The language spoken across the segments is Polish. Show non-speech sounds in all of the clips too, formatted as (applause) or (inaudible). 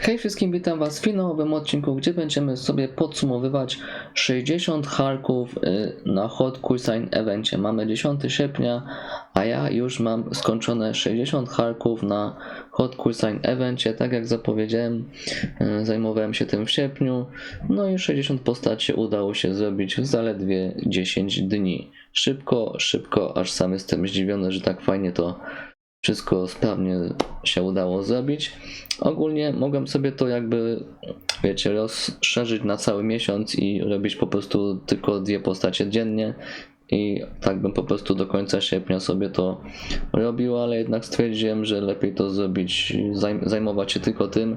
Hej wszystkim, witam was w finałowym odcinku, gdzie będziemy sobie podsumowywać 60 harków y, na Hot Cuisine Evencie. Mamy 10 sierpnia, a ja już mam skończone 60 harków na Hot Cuisine Evencie. Tak jak zapowiedziałem, y, zajmowałem się tym w sierpniu, no i 60 postaci udało się zrobić w zaledwie 10 dni. Szybko, szybko, aż sam jestem zdziwiony, że tak fajnie to wszystko sprawnie się udało zrobić. Ogólnie mogłem sobie to jakby, wiecie, rozszerzyć na cały miesiąc i robić po prostu tylko dwie postacie dziennie. I tak bym po prostu do końca sierpnia sobie to robił, ale jednak stwierdziłem, że lepiej to zrobić, zajm- zajmować się tylko tym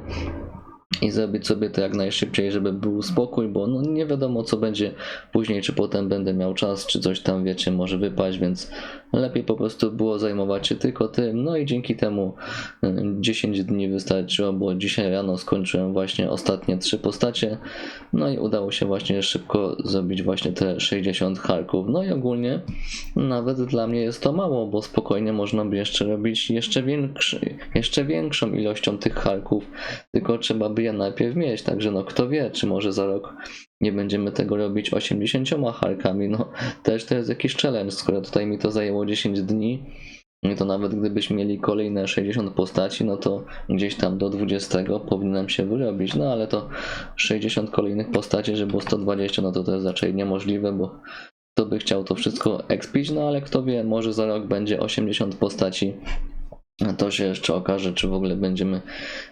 i zrobić sobie to jak najszybciej, żeby był spokój, bo no nie wiadomo co będzie później, czy potem będę miał czas, czy coś tam wiecie, może wypaść, więc lepiej po prostu było zajmować się tylko tym. No i dzięki temu y, 10 dni wystarczyło, bo dzisiaj rano skończyłem właśnie ostatnie trzy postacie. No i udało się właśnie szybko zrobić właśnie te 60 harków. No i ogólnie nawet dla mnie jest to mało, bo spokojnie można by jeszcze robić jeszcze, większy, jeszcze większą ilością tych harków, tylko trzeba by je najpierw mieć, także no kto wie, czy może za rok nie będziemy tego robić 80 harkami, no też to jest jakiś challenge, skoro tutaj mi to zajęło 10 dni, no to nawet gdybyśmy mieli kolejne 60 postaci, no to gdzieś tam do 20 powinienem się wyrobić, no ale to 60 kolejnych postaci, żeby było 120, no to to jest raczej niemożliwe, bo kto by chciał to wszystko expić, no ale kto wie, może za rok będzie 80 postaci. A To się jeszcze okaże, czy w ogóle będziemy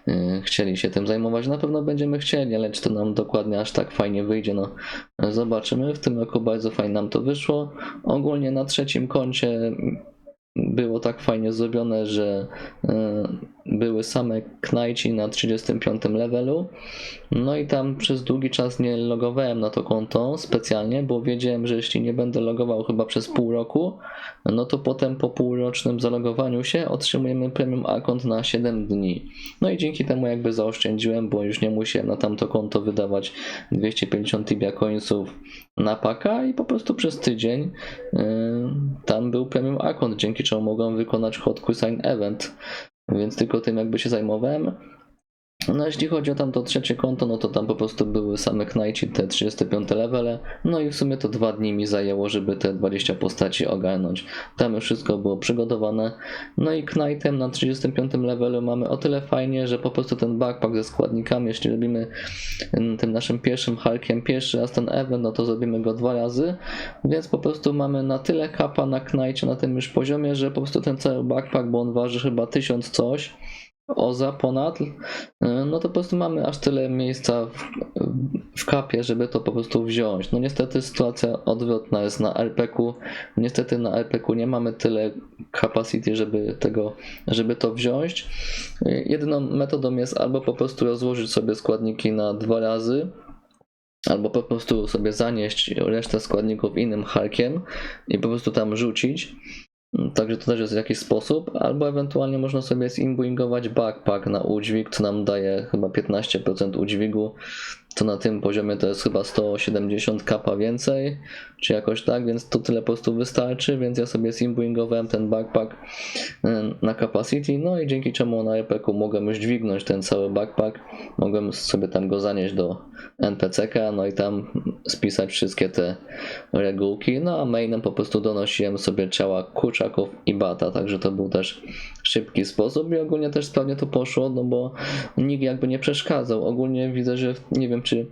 y, chcieli się tym zajmować. Na pewno będziemy chcieli, ale czy to nam dokładnie aż tak fajnie wyjdzie, no zobaczymy. W tym roku bardzo fajnie nam to wyszło. Ogólnie na trzecim koncie było tak fajnie zrobione, że y, były same knajci na 35 levelu. No i tam przez długi czas nie logowałem na to konto specjalnie, bo wiedziałem, że jeśli nie będę logował chyba przez pół roku, no to potem po półrocznym zalogowaniu się otrzymujemy premium account na 7 dni. No i dzięki temu jakby zaoszczędziłem, bo już nie musiałem na tamto konto wydawać 250 Tibia coinsów na paka i po prostu przez tydzień yy, tam był premium account, dzięki czemu mogłem wykonać Hot Cuisine Event, więc tylko tym jakby się zajmowałem. No jeśli chodzi o tamto trzecie konto, no to tam po prostu były same knajci, te 35 levele, no i w sumie to dwa dni mi zajęło, żeby te 20 postaci ogarnąć. Tam już wszystko było przygotowane. No i knajtem na 35 levelu mamy o tyle fajnie, że po prostu ten backpack ze składnikami, jeśli robimy mm, tym naszym pierwszym harkiem pierwszy raz ten event, no to zrobimy go dwa razy, więc po prostu mamy na tyle kapa na knajcie na tym już poziomie, że po prostu ten cały backpack, bo on waży chyba 1000 coś, oza ponad, no to po prostu mamy aż tyle miejsca w, w kapie, żeby to po prostu wziąć. No niestety sytuacja odwrotna jest na RPK. Niestety na RPK nie mamy tyle capacity, żeby tego, żeby to wziąć. Jedyną metodą jest albo po prostu rozłożyć sobie składniki na dwa razy, albo po prostu sobie zanieść resztę składników innym harkiem i po prostu tam rzucić. Także to też jest jakiś sposób, albo ewentualnie można sobie zimbuingować backpack na udźwig, co nam daje chyba 15% udźwigu, to na tym poziomie to jest chyba 170 kapa więcej, czy jakoś tak, więc to tyle po prostu wystarczy, więc ja sobie zimbuingowałem ten backpack na capacity, no i dzięki czemu na EPK mogłem już dźwignąć ten cały backpack, mogłem sobie tam go zanieść do NPCK, no i tam spisać wszystkie te regułki, no a mainem po prostu donosiłem sobie ciała kurczaków i bata, także to był też szybki sposób i ogólnie też sprawnie to poszło, no bo nikt jakby nie przeszkadzał. Ogólnie widzę, że nie wiem czy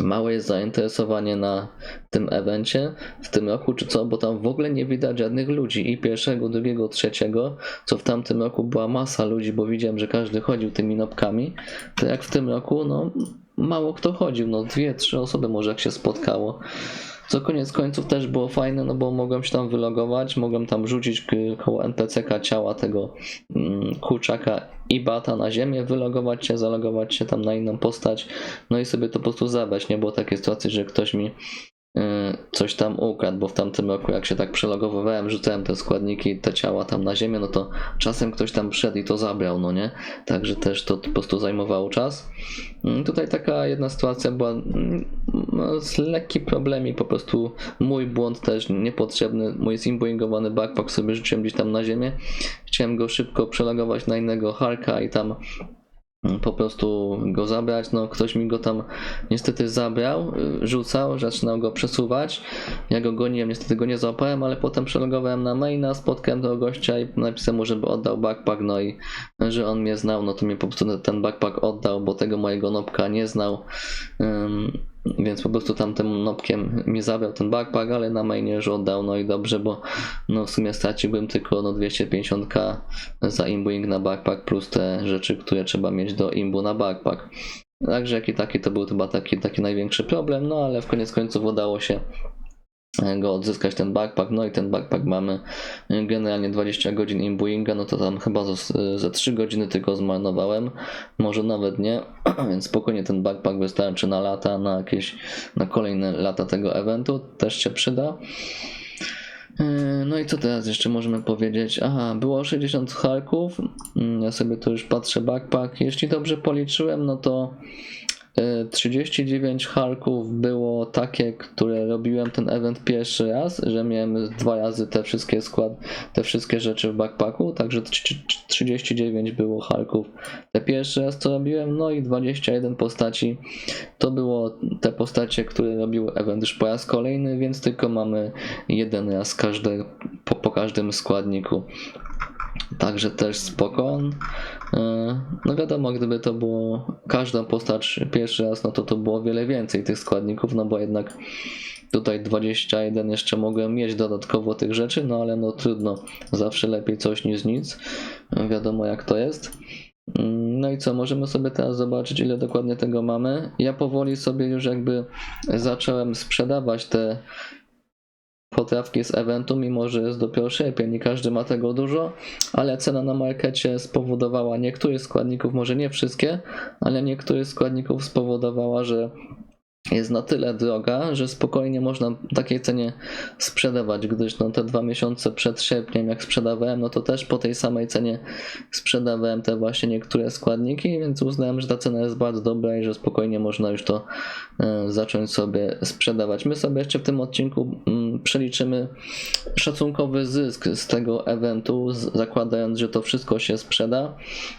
małe jest zainteresowanie na tym evencie w tym roku, czy co, bo tam w ogóle nie widać żadnych ludzi i pierwszego, drugiego, trzeciego, co w tamtym roku była masa ludzi, bo widziałem, że każdy chodził tymi nopkami, to jak w tym roku, no mało kto chodził, no dwie, trzy osoby może jak się spotkało. Co koniec końców też było fajne, no bo mogłem się tam wylogować, mogłem tam rzucić koło NPCK ciała tego mm, kurczaka i bata na ziemię, wylogować się, zalogować się tam na inną postać, no i sobie to po prostu zabrać. Nie było takiej sytuacji, że ktoś mi coś tam ukradł, bo w tamtym roku jak się tak przelogowywałem, rzucałem te składniki, te ciała tam na ziemię, no to czasem ktoś tam przyszedł i to zabrał, no nie? Także też to po prostu zajmowało czas. Mm, Tutaj taka jedna sytuacja była mm, no, z lekki problemik, po prostu mój błąd też niepotrzebny, mój zimbuingowany backpack sobie rzuciłem gdzieś tam na ziemię. Chciałem go szybko przelogować na innego harka i tam mm, po prostu go zabrać. No, ktoś mi go tam niestety zabrał, y, rzucał, zaczynał go przesuwać. Ja go goniłem, niestety go nie złapałem, ale potem przelogowałem na maina, spotkałem tego gościa i napisałem mu, żeby oddał backpack, no i że on mnie znał, no to mi po prostu ten backpack oddał, bo tego mojego nopka nie znał. Ym, więc po prostu tamtym nopkiem mi zabrał ten backpack, ale na mainie oddał, no i dobrze, bo no w sumie straciłbym tylko no 250k za imbuing na backpack plus te rzeczy, które trzeba mieć do imbu na backpack. Także jaki taki to był chyba taki, taki największy problem, no ale w koniec końców udało się go odzyskać ten backpack, no i ten backpack mamy generalnie 20 godzin imbuinga, no to tam chyba ze, ze 3 godziny tylko zmarnowałem, może nawet nie, (clears throat) więc spokojnie ten backpack wystarczy na lata, na jakieś, na kolejne lata tego eventu, też się przyda. Yy, No i co teraz jeszcze możemy powiedzieć? Aha, było 60 harków. Mm, Ja sobie tu już patrzę backpack. Jeśli dobrze policzyłem, no to 39 harków było takie, które robiłem ten event pierwszy raz, że miałem dwa razy te wszystkie skład, te wszystkie rzeczy w backpacku, także tr- tr- 39 było harków te pierwszy raz co robiłem, no i 21 postaci to było te postacie, które robiły event już po raz kolejny, więc tylko mamy jeden raz po, po każdym składniku. Także też spoko. Yy, No wiadomo, gdyby to było każdą postać pierwszy raz, no to to było wiele więcej tych składników, no bo jednak tutaj 21 jeszcze mogłem mieć dodatkowo tych rzeczy, no ale no trudno, zawsze lepiej coś niż nic. Wiadomo jak to jest. Mm, No i co, możemy sobie teraz zobaczyć, ile dokładnie tego mamy. Ja powoli sobie już jakby zacząłem sprzedawać te potrawki z eventu, mimo że jest dopiero sierpień i każdy ma tego dużo, ale cena na markecie spowodowała niektórych składników, może nie wszystkie, ale niektórych składników spowodowała, że jest na tyle droga, że spokojnie można takiej cenie sprzedawać, gdyż no te dwa miesiące przed sierpniem jak sprzedawałem, no to też po tej samej cenie sprzedawałem te właśnie niektóre składniki, więc uznałem, że ta cena jest bardzo dobra i że spokojnie można już to e, zacząć sobie sprzedawać. My sobie jeszcze w tym odcinku mm, przeliczymy szacunkowy zysk z tego eventu, zakładając, że to wszystko się sprzeda.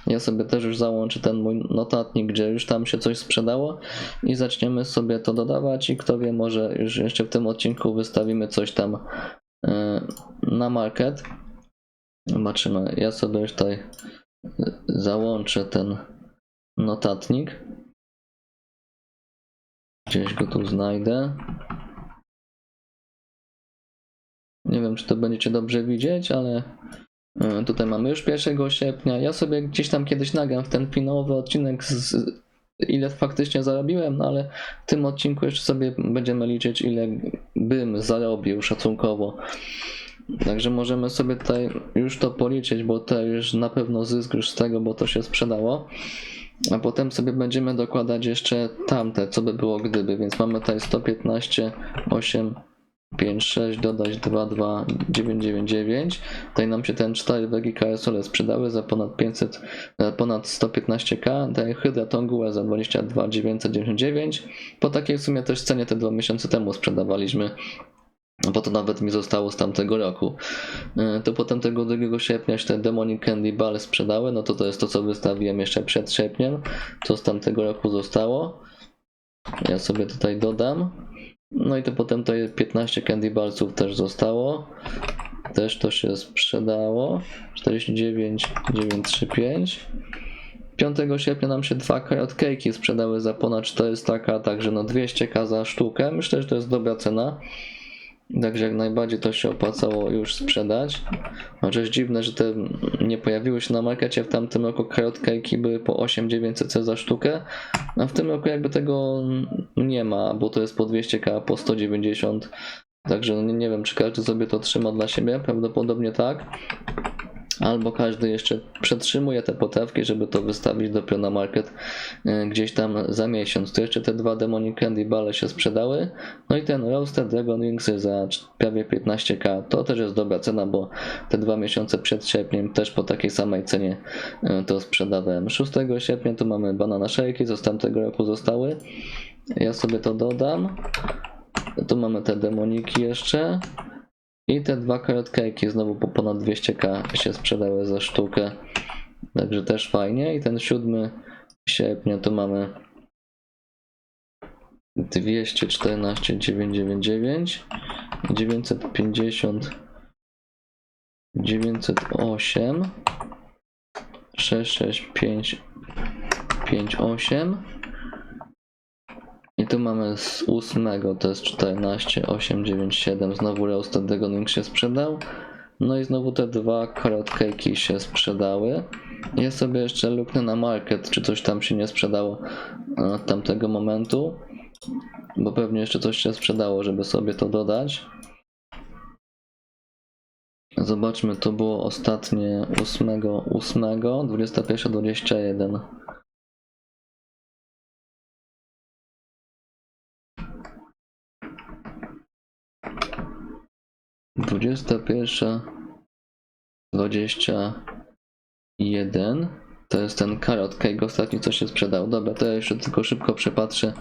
Ja sobie też już załączę ten mój notatnik, gdzie już tam się coś sprzedało i zaczniemy sobie to dodawać i kto wie, może już jeszcze w tym odcinku wystawimy coś tam e, na market. Zobaczymy. Ja sobie już tutaj załączę ten notatnik. Gdzieś go tu znajdę. Nie wiem, czy to będziecie dobrze widzieć, ale e, tutaj mamy już 1 sierpnia. Ja sobie gdzieś tam kiedyś nagram w ten finałowy odcinek, z, ile faktycznie zarobiłem, no ale w tym odcinku jeszcze sobie będziemy liczyć, ile bym zarobił szacunkowo. Także możemy sobie tutaj już to policzyć, bo to już na pewno zysk już z tego, bo to się sprzedało. A potem sobie będziemy dokładać jeszcze tamte, co by było gdyby, więc mamy tutaj 115, 8, 5, 6, dodać 2, 2, 9, 9, 9. Tutaj nam się ten 4 wegi KSL sprzedały za ponad 500, za ponad 115k. Tutaj Hydra Tonguła za 22 999. Po takiej sumie też cenie te dwa miesiące temu sprzedawaliśmy. Bo to nawet mi zostało z tamtego roku. Yy, To potem tego 2 sierpnia się te Demonic Candy Ball sprzedały. No to to jest to, co wystawiłem jeszcze przed sierpniem. To z tamtego roku zostało. Ja sobie tutaj dodam. No i to potem to 15 Candy Ballsów też zostało. Też to się sprzedało. 49 935. 5 sierpnia nam się dwa carrot cake'i sprzedały za ponad 400k, także no 200k za sztukę. Myślę, że to jest dobra cena. Także jak najbardziej to się opłacało już sprzedać. Chociaż dziwne, że te nie pojawiły się na markecie w tamtym roku carrot cake'i były po 8900 za sztukę, a w tym roku jakby tego nie ma, bo to jest po 200k, po 190. Także no nie, nie wiem, czy każdy sobie to trzyma dla siebie, prawdopodobnie tak. Albo każdy jeszcze przetrzymuje te potrawki, żeby to wystawić dopiero na market e, gdzieś tam za miesiąc. To jeszcze te dwa Demonic Candy Bale się sprzedały. No i ten Roasted Dragon Wingsy za prawie 15k. To też jest dobra cena, bo te dwa miesiące przed sierpniem też po takiej samej cenie e, to sprzedawałem. 6 sierpnia tu mamy banana shake'i, z tamtego roku zostały. Ja sobie to dodam. Tu mamy te demoniki jeszcze. I te dwa cake'i znowu po ponad 200k się sprzedały za sztukę. Także też fajnie. I ten siódmy sierpnia to mamy 214 999 950 908 665 58 i tu mamy z 8 to jest 14 897 znowu Roasted Dragon się sprzedał. No i znowu te dwa carrot się sprzedały. Ja sobie jeszcze luknę na market czy coś tam się nie sprzedało e, od tamtego momentu bo pewnie jeszcze coś się sprzedało żeby sobie to dodać. Zobaczmy, to było ostatnie 8, 8, 21, 21. Dwudziesta pierwsza, dwadzieścia jeden. To jest ten carrot cake, ostatni co się sprzedał. Dobra, to ja jeszcze tylko szybko przepatrzę,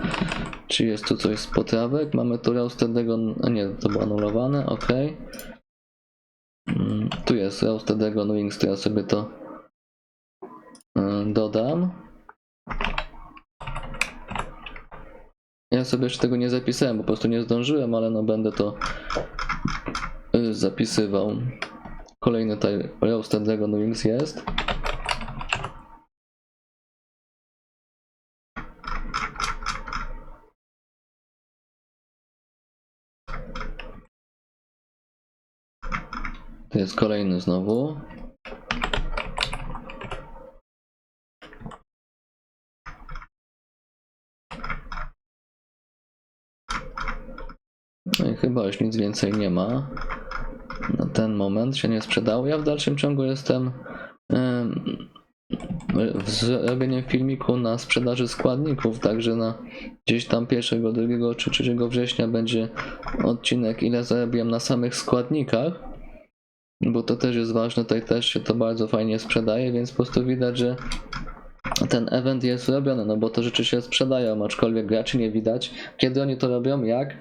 czy jest tu coś z potrawek. Mamy tu roastedego, nie, to było anulowane, ok. Mm, Tu jest Roasted Dragon Wings, to ja sobie to mm, dodam. Ja sobie jeszcze tego nie zapisałem, po prostu nie zdążyłem, ale no będę to zapisywał. Kolejny tutaj Roasted Dragon Wings jest. To jest kolejny znowu. No i chyba już nic więcej nie ma. Na ten moment się nie sprzedało. Ja w dalszym ciągu jestem zrobieniem filmiku na sprzedaży składników, także na gdzieś tam 1, 2 czy 3 września będzie odcinek ile zarobiłem na samych składnikach bo to też jest ważne, tutaj też się to bardzo fajnie sprzedaje, więc po prostu widać, że ten event jest robiony, no bo to rzeczy się sprzedają, aczkolwiek graczy nie widać. Kiedy oni to robią? Jak?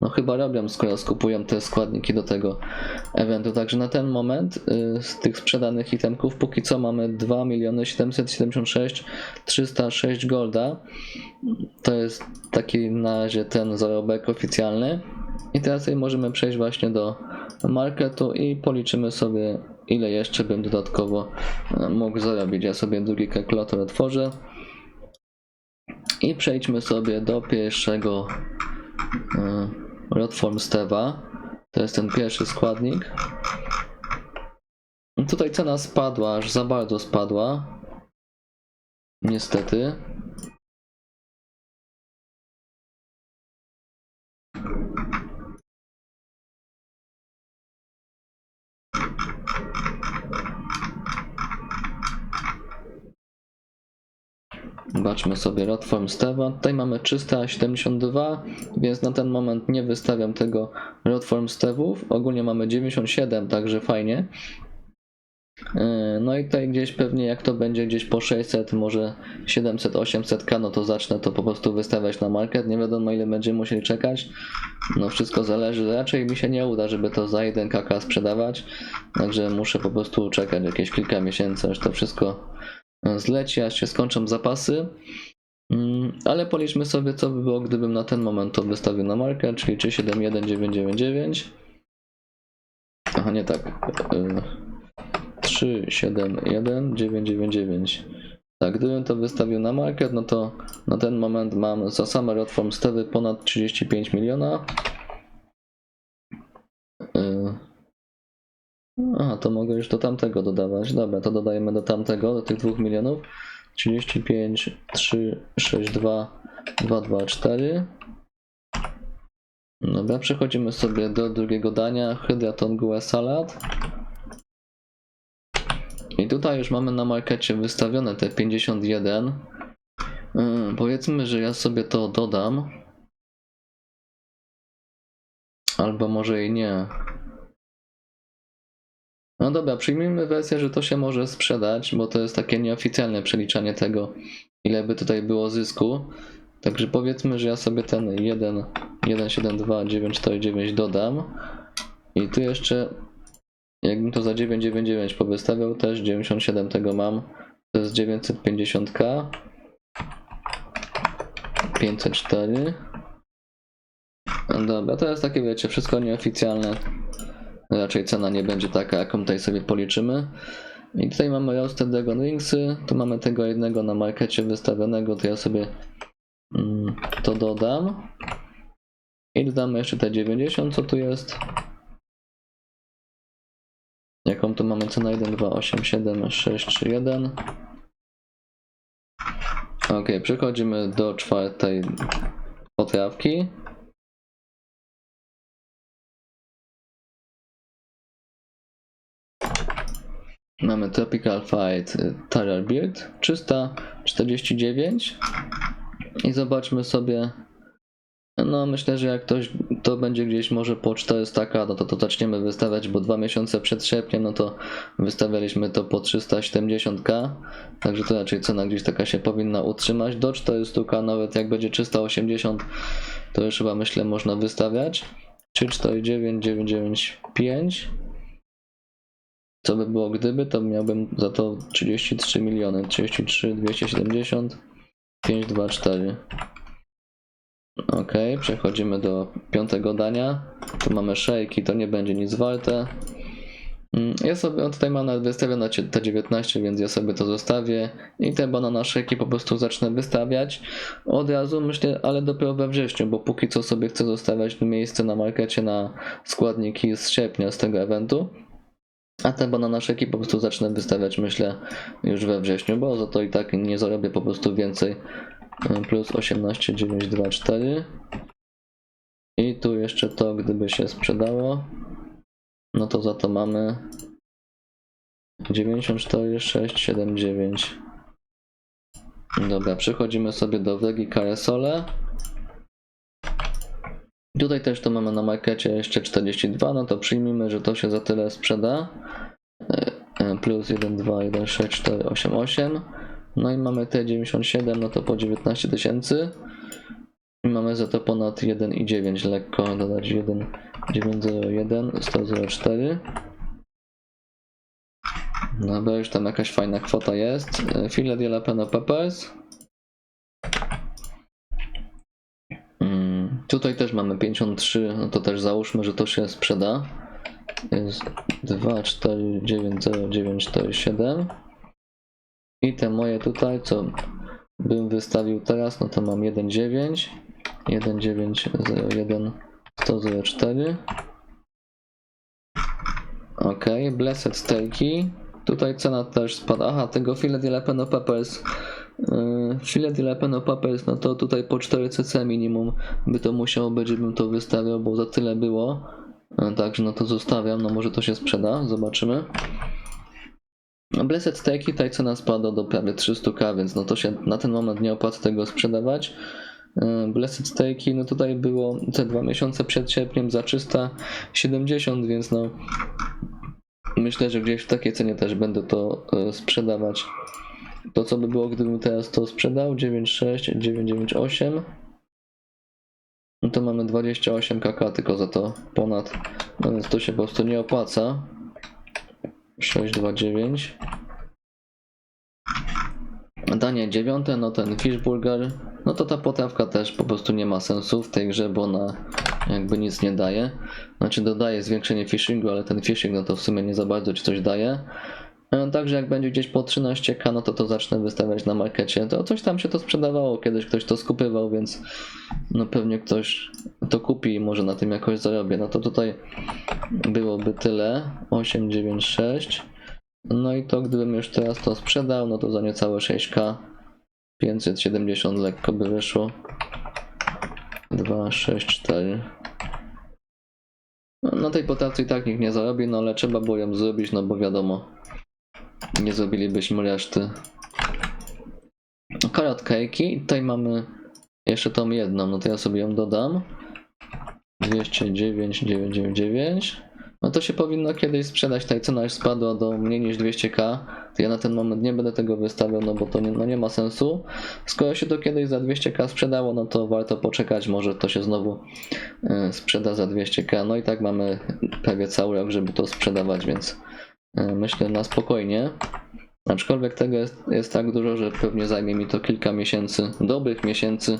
No chyba robią, skoro skupują te składniki do tego eventu. Także na ten moment y, z tych sprzedanych itemków póki co mamy 2 776 306 golda. To jest taki na razie ten zarobek oficjalny. I teraz możemy przejść właśnie do marketu i policzymy sobie ile jeszcze bym dodatkowo e, mógł zarobić. Ja sobie drugi kalkulator otworzę i przejdźmy sobie do pierwszego e, Rodform Stewa. To jest ten pierwszy składnik. Tutaj cena spadła, aż za bardzo spadła. Niestety. Zobaczmy sobie Rotform Stewa. Tutaj mamy 372, więc na ten moment nie wystawiam tego Rotform Stewów. Ogólnie mamy 97, także fajnie. Yy, No i tutaj gdzieś pewnie jak to będzie gdzieś po 600, może 700, 800k, no to zacznę to po prostu wystawiać na market. Nie wiadomo ile będziemy musieli czekać. No wszystko zależy. Raczej mi się nie uda, żeby to za 1 kk sprzedawać. Także muszę po prostu czekać jakieś kilka miesięcy, aż to wszystko zleci, aż się skończą zapasy. Mm, Ale policzmy sobie, co by było, gdybym na ten moment to wystawił na markę, czyli 371999. Aha, nie tak. y, 371999. Tak, gdybym to wystawił na market, no to na ten moment mam za same Rotform Stewy ponad 35 miliona. Y, Aha, to mogę już do tamtego dodawać. Dobra, to dodajemy do tamtego, do tych 2 milionów. 35, 3, 6, 2, 2, 2, 4. Dobra, przechodzimy sobie do drugiego dania. Hydraton Gue Salad. I tutaj już mamy na markecie wystawione te 51. Yy, powiedzmy, że ja sobie to dodam. Albo może i nie. No dobra, przyjmijmy wersję, że to się może sprzedać, bo to jest takie nieoficjalne przeliczanie tego, ile by tutaj było zysku. Także powiedzmy, że ja sobie ten 1, 172, 949 dodam. I tu jeszcze, jakbym to za 999 powystawiał, też 97 tego mam. To jest 950k. 504. No Dobra, to jest takie, wiecie, wszystko nieoficjalne. Raczej cena nie będzie taka, jaką tutaj sobie policzymy. I tutaj mamy Roasted Dragon Ringsy. Tu mamy tego jednego na markecie wystawionego, to ja sobie mm, to dodam. I dodamy jeszcze te 90, co tu jest. Jaką tu mamy cenę? 1, 2, 8, 7, 6, 3, 1. Ok, przechodzimy do czwartej potrawki. Mamy Tropical Fight Terror Build 349 i zobaczmy sobie no myślę, że jak ktoś to będzie gdzieś może po 400k, no to to zaczniemy wystawiać, bo dwa miesiące przed sierpniem, no to wystawialiśmy to po 370k, także to raczej cena gdzieś taka się powinna utrzymać. Do 400k nawet jak będzie 380, to już chyba myślę można wystawiać. 349, 995. Co by było gdyby, to miałbym za to 33 miliony, 33, 270, 524. Ok, przechodzimy do piątego dania. Tu mamy szejki, to nie będzie nic warte. Mm, Ja sobie, on tutaj mam nawet wystawione te 19, więc ja sobie to zostawię i te banana szejki po prostu zacznę wystawiać od razu, myślę, ale dopiero we wrześniu, bo póki co sobie chcę zostawiać miejsce na markecie na składniki z sierpnia z tego eventu. A te banana szejki po prostu zacznę wystawiać, myślę, już we wrześniu, bo za to i tak nie zarobię po prostu więcej plus 18, 9, 2, 4. I tu jeszcze to, gdyby się sprzedało, no to za to mamy 94, 6, 7, 9. Dobra, przechodzimy sobie do Wegi Caresole. Tutaj też to mamy na markecie jeszcze 42, no to przyjmijmy, że to się za tyle sprzeda. E, e, Plus 1, 2, 1, 6, 4, 8, 8. No i mamy te 97, no to po 19 tysięcy. I mamy za to ponad 1,9 lekko dodać 1, 901, 104. Dobra, już tam jakaś fajna kwota jest. E, Filet Jalapeno Peppers. Mm, Tutaj też mamy 53, no to też załóżmy, że to się sprzeda. Jest 2, 4, 9, 0, 9, 4, 7. I te moje tutaj, co bym wystawił teraz, no to mam 1,9, 1,901, 104. Ok, Blessed Steaki. Tutaj cena też spada. Aha, tego Filet Jalapeno Peppers. Filet Jalapeno Peppers, no to tutaj po 4 cc minimum by to musiało być, żebym to wystawiał, bo za tyle było. Yy, Także no to zostawiam, no może to się sprzeda, zobaczymy. Blessed Steaki, tutaj cena spadła do prawie 300k, więc no to się na ten moment nie opłaca tego sprzedawać. Yy, Blessed Steaki, no tutaj było te dwa miesiące przed sierpniem za 370, więc no myślę, że gdzieś w takiej cenie też będę to sprzedawać. To co by było, gdybym teraz to sprzedał? 96, 998. No to mamy 28 kk tylko za to ponad, no więc to się po prostu nie opłaca. 629. Danie dziewiąte, no ten fishburger, no to ta potrawka też po prostu nie ma sensu w tej grze, bo ona jakby nic nie daje. Znaczy dodaje zwiększenie fishingu, ale ten fishing no to w sumie nie za bardzo ci coś daje. E, Także jak będzie gdzieś po 13k, no to to zacznę wystawiać na markecie. To coś tam się to sprzedawało, kiedyś ktoś to skupywał, więc no pewnie ktoś to kupi i może na tym jakoś zarobię. No to tutaj byłoby tyle. 896. No i to gdybym już teraz to sprzedał, no to za niecałe 6k. 570 lekko by wyszło. 2, 6, 4. No, na tej potrawce i tak nikt nie zarobi, no ale trzeba było ją zrobić, no bo wiadomo, nie zrobilibyśmy reszty. Carrot cake'i, tutaj mamy jeszcze tą jedną, no to ja sobie ją dodam. 209, 999. No to się powinno kiedyś sprzedać, ta cena już spadła do mniej niż 200k. To ja na ten moment nie będę tego wystawiał, no bo to nie, no nie ma sensu. Skoro się to kiedyś za 200k sprzedało, no to warto poczekać, może to się znowu y, sprzeda za 200k. No i tak mamy prawie cały rok, żeby to sprzedawać, więc myślę na spokojnie. Aczkolwiek tego jest, jest tak dużo, że pewnie zajmie mi to kilka miesięcy, dobrych miesięcy,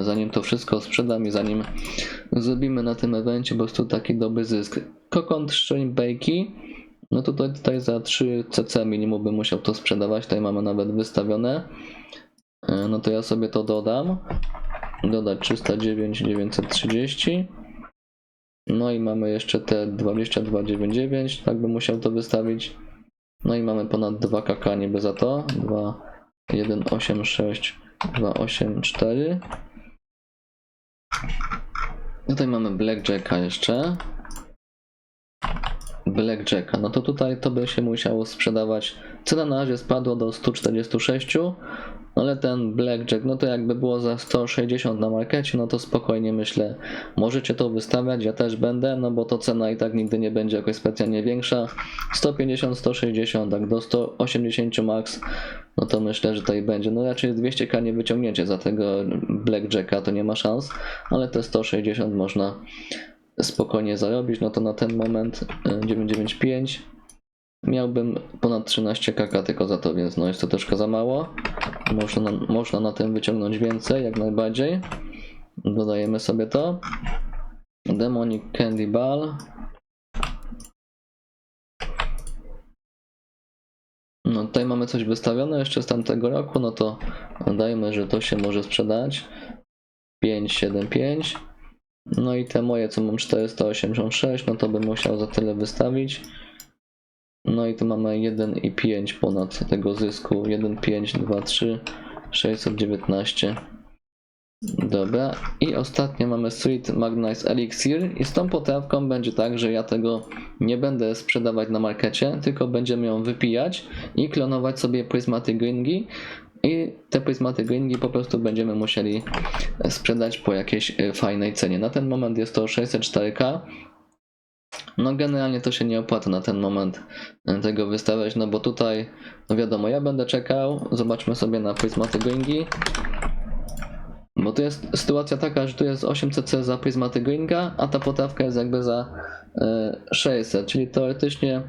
zanim to wszystko sprzedam i zanim zrobimy na tym evencie po prostu taki dobry zysk. Kokon Bakey, no tutaj, tutaj za 3 CC minimum bym musiał to sprzedawać, tutaj mamy nawet wystawione. E, No to ja sobie to dodam. Dodać 309 930. No i mamy jeszcze te 2299, tak bym musiał to wystawić. No i mamy ponad 2 kk niby za to. 2, 1, 8, 6, 2, 8, 4. Tutaj mamy Blackjacka jeszcze. Blackjacka. No to tutaj to by się musiało sprzedawać. Cena na razie spadła do 146, ale ten Blackjack, no to jakby było za 160 na markecie, no to spokojnie myślę, możecie to wystawiać, ja też będę, no bo to cena i tak nigdy nie będzie jakoś specjalnie większa. 150, 160, tak do 180 max, no to myślę, że tutaj będzie. No raczej 200k nie wyciągniecie za tego Blackjacka, to nie ma szans, ale te 160 można spokojnie zarobić, no to na ten moment y, 995 miałbym ponad 13 kk tylko za to, więc no jest to troszkę za mało. Można, na- można na tym wyciągnąć więcej, jak najbardziej. Dodajemy sobie to. Demonic Candy Ball. No tutaj mamy coś wystawione jeszcze z tamtego roku, no to dajmy, że to się może sprzedać. 575. No i te moje, co mam 486, no to bym musiał za tyle wystawić. No i tu mamy 1,5 ponad tego zysku. 1,5, 2, 3, 619. Dobra. I ostatnio mamy Street Magnite Elixir. I z tą potrawką będzie tak, że ja tego nie będę sprzedawać na markecie, tylko będziemy ją wypijać i klonować sobie Prismatic Ringi. I te Prismatic Ringi po prostu będziemy musieli sprzedać po jakiejś y, fajnej cenie. Na ten moment jest to 604k. No generalnie to się nie opłaca na ten moment y, tego wystawiać, no bo tutaj, no wiadomo, ja będę czekał, zobaczmy sobie na Prismatic Ringi. Bo tu jest sytuacja taka, że tu jest 800C za Prismatic Ringa, a ta potrawka jest jakby za y, 600, czyli teoretycznie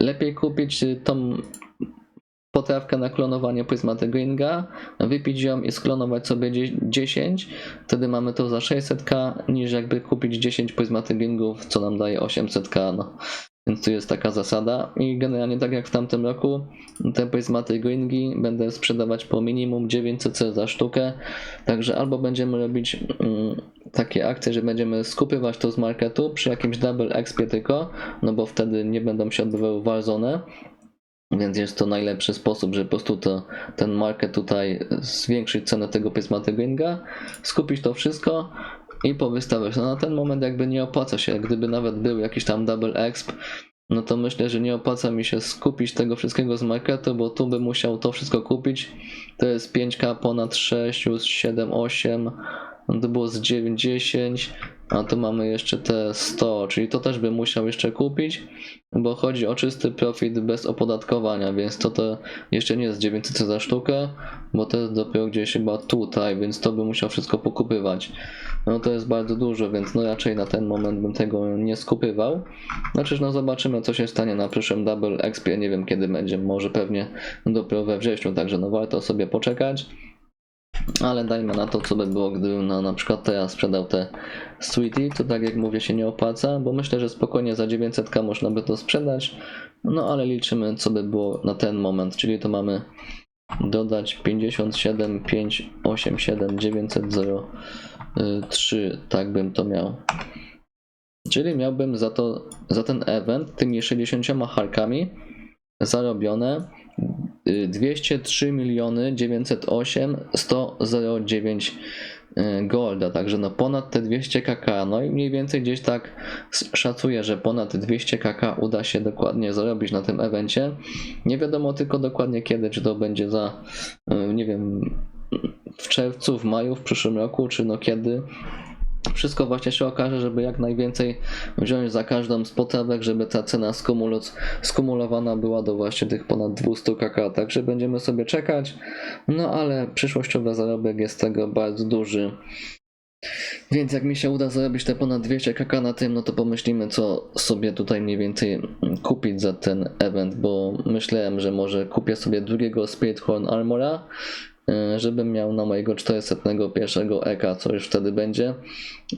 lepiej kupić y, tą potrawkę na klonowanie Prismatic Ringa, wypić ją i sklonować sobie dzie- 10, wtedy mamy to za 600k, niż jakby kupić 10 Prismatic Ringów, co nam daje 800k, no. Więc tu jest taka zasada. I generalnie tak jak w tamtym roku te Prismatic Ringi będę sprzedawać po minimum 900 za sztukę, także albo będziemy robić mm, takie akcje, że będziemy skupywać to z marketu przy jakimś double expie tylko, no bo wtedy nie będą się odbywały warzone, więc jest to najlepszy sposób, żeby po prostu to, ten market tutaj zwiększyć cenę tego Prismatic Ringa, skupić to wszystko i powystawiać. No na ten moment jakby nie opłaca się, gdyby nawet był jakiś tam double exp, no to myślę, że nie opłaca mi się skupić tego wszystkiego z marketu, bo tu bym musiał to wszystko kupić. To jest 5k ponad 6, już 7, 8, no to było z 9, 10, a tu mamy jeszcze te 100, czyli to też bym musiał jeszcze kupić, bo chodzi o czysty profit bez opodatkowania, więc to to jeszcze nie jest 900 za sztukę, bo to jest dopiero gdzieś chyba tutaj, więc to bym musiał wszystko pokupywać. No to jest bardzo dużo, więc no raczej na ten moment bym tego nie skupywał. Znaczy, no zobaczymy co się stanie na przyszłym Double Expie, nie wiem kiedy będzie, może pewnie dopiero we wrześniu, także no warto sobie poczekać. Ale dajmy na to, co by było, gdybym na, na przykład teraz sprzedał te Sweetie, to tak jak mówię się nie opłaca, bo myślę, że spokojnie za 900k można by to sprzedać, no ale liczymy co by było na ten moment, czyli to mamy dodać 57 587 903, tak bym to miał. Czyli miałbym za to, za ten event tymi 60 harkami zarobione 203 miliony 908 109 y, golda, także no ponad te 200 kk, no i mniej więcej gdzieś tak szacuję, że ponad 200 kk uda się dokładnie zarobić na tym evencie. Nie wiadomo tylko dokładnie kiedy, czy to będzie za, y, nie wiem, w czerwcu, w maju, w przyszłym roku, czy no kiedy. Wszystko właśnie się okaże, żeby jak najwięcej wziąć za każdą z potrawek, żeby ta cena skumulowana była do właśnie tych ponad 200 kk. Także będziemy sobie czekać, no ale przyszłościowy zarobek jest tego bardzo duży. Więc jak mi się uda zarobić te ponad 200 kk na tym, no to pomyślimy co sobie tutaj mniej więcej kupić za ten event, bo myślałem, że może kupię sobie drugiego Speedhorn Armora, żebym miał na mojego 401 EK, co już wtedy będzie,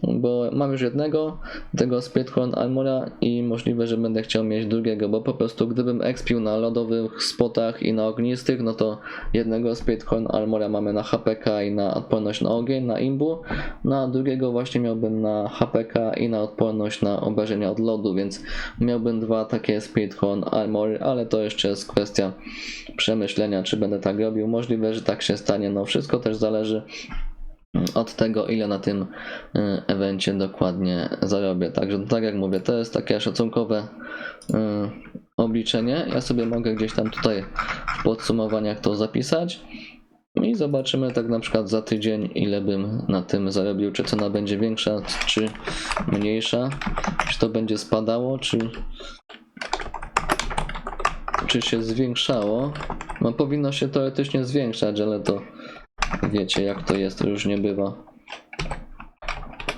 bo mam już jednego, tego Speedhorn Armora i możliwe, że będę chciał mieć drugiego, bo po prostu gdybym expił na lodowych spotach i na ognistych, no to jednego Speedhorn Armora mamy na HPK i na odporność na ogień, na imbu, na drugiego właśnie miałbym na HPK i na odporność na obrażenia od lodu, więc miałbym dwa takie Speedhorn Armor, ale to jeszcze jest kwestia przemyślenia, czy będę tak robił. Możliwe, że tak się stanie, no wszystko też zależy od tego, ile na tym y, evencie dokładnie zarobię. Także tak jak mówię, to jest takie szacunkowe y, obliczenie. Ja sobie mogę gdzieś tam tutaj w podsumowaniach to zapisać. I zobaczymy tak na przykład za tydzień, ile bym na tym zarobił, czy cena będzie większa, czy mniejsza, czy to będzie spadało, czy, czy się zwiększało. No powinno się teoretycznie zwiększać, ale to wiecie jak to jest, to już nie bywa.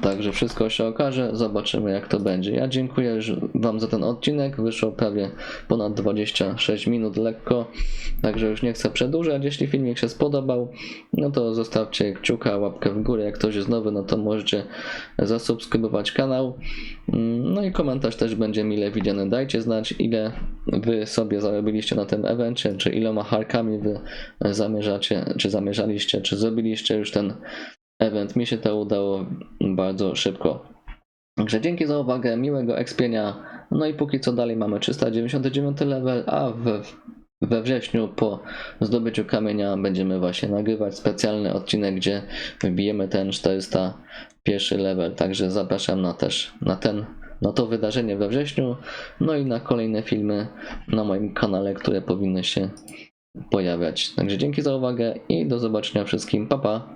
Także wszystko się okaże, zobaczymy jak to będzie. Ja dziękuję Wam za ten odcinek. Wyszło prawie ponad 26 minut lekko, także już nie chcę przedłużać. Jeśli filmik się spodobał, no to zostawcie kciuka, łapkę w górę. Jak ktoś jest nowy, no to możecie zasubskrybować kanał. Mm, No i komentarz też będzie mile widziany. Dajcie znać, ile Wy sobie zarobiliście na tym evencie, czy iloma harkami Wy zamierzacie, czy zamierzaliście, czy zrobiliście już ten event. Mi się to udało bardzo szybko. Także dzięki za uwagę, miłego ekspienia. No i póki co dalej mamy 399 level, a we, we wrześniu po zdobyciu kamienia będziemy właśnie nagrywać specjalny odcinek, gdzie wybijemy ten 401 level. Także zapraszam na też na ten na to wydarzenie we wrześniu, no i na kolejne filmy na moim kanale, które powinny się pojawiać. Także dzięki za uwagę i do zobaczenia wszystkim. Pa pa!